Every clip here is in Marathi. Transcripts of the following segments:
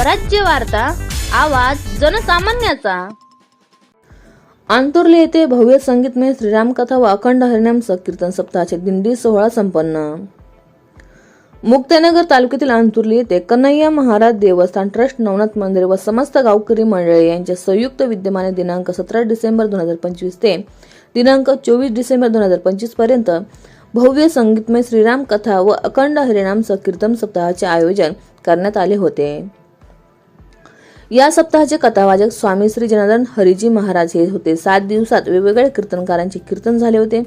स्वराज्य वार्ता आवाज जनसामान्याचा. आंतुर्ले येथे भव्य संगीतमय श्रीराम कथा व अखंड हरिनाम संकीर्तन सप्ताहाचे दिंडी सोहळा संपन्न. मुक्तानगर तालुक्यातील आंतुर्ली येथे कन्हैया महाराज देवस्थान ट्रस्ट नवनाथ मंदिर व समस्त गावकरी मंडळी यांच्या संयुक्त विद्यमाने दिनांक सतरा डिसेंबर दोन हजार पंचवीस ते दिनांक चोवीस डिसेंबर दोन हजार पंचवीसपर्यंत भव्य संगीतमय श्रीराम कथा व अखंड हरिनाम संकीर्तन सप्ताहाचे आयोजन करण्यात आले होते. या सप्ताहाचे कथावाचक स्वामी श्री जनार्दन हरिजी महाराज हे होते. सात दिवसात वेगवेगळ्या कीर्तनकारांचे कीर्तन झाले होते.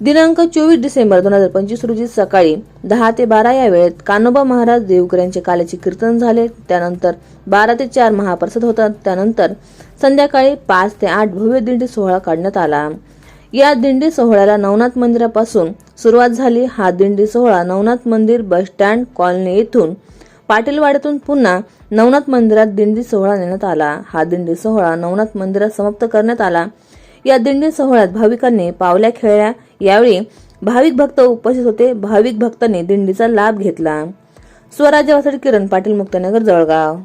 दिनांक चोवीस डिसेंबर दोन हजार पंचवीस रोजी सकाळी दहा ते बारा या वेळेत कानोबा महाराज देवकर यांचे काल्याचे कीर्तन झाले. त्यानंतर बारा ते चार महाप्रसाद होतात. त्यानंतर संध्याकाळी पाच ते आठ भव्य दिंडी सोहळा काढण्यात आला. या दिंडी सोहळ्याला नवनाथ मंदिरापासून सुरुवात झाली. हा दिंडी सोहळा नवनाथ मंदिर बस स्टँड कॉलनी येथून पाटीलवाड्यातून पुन्हा नवनाथ मंदिरात दिंडी सोहळा नेण्यात आला. हा दिंडी सोहळा नवनाथ मंदिरात समाप्त करण्यात आला. या दिंडी सोहळ्यात भाविकांनी पावल्या खेळल्या. यावेळी भाविक भक्त उपस्थित होते. भाविक भक्तांनी दिंडीचा लाभ घेतला. स्वराज्यवासाठी किरण पाटील मुक्तानगर जळगाव.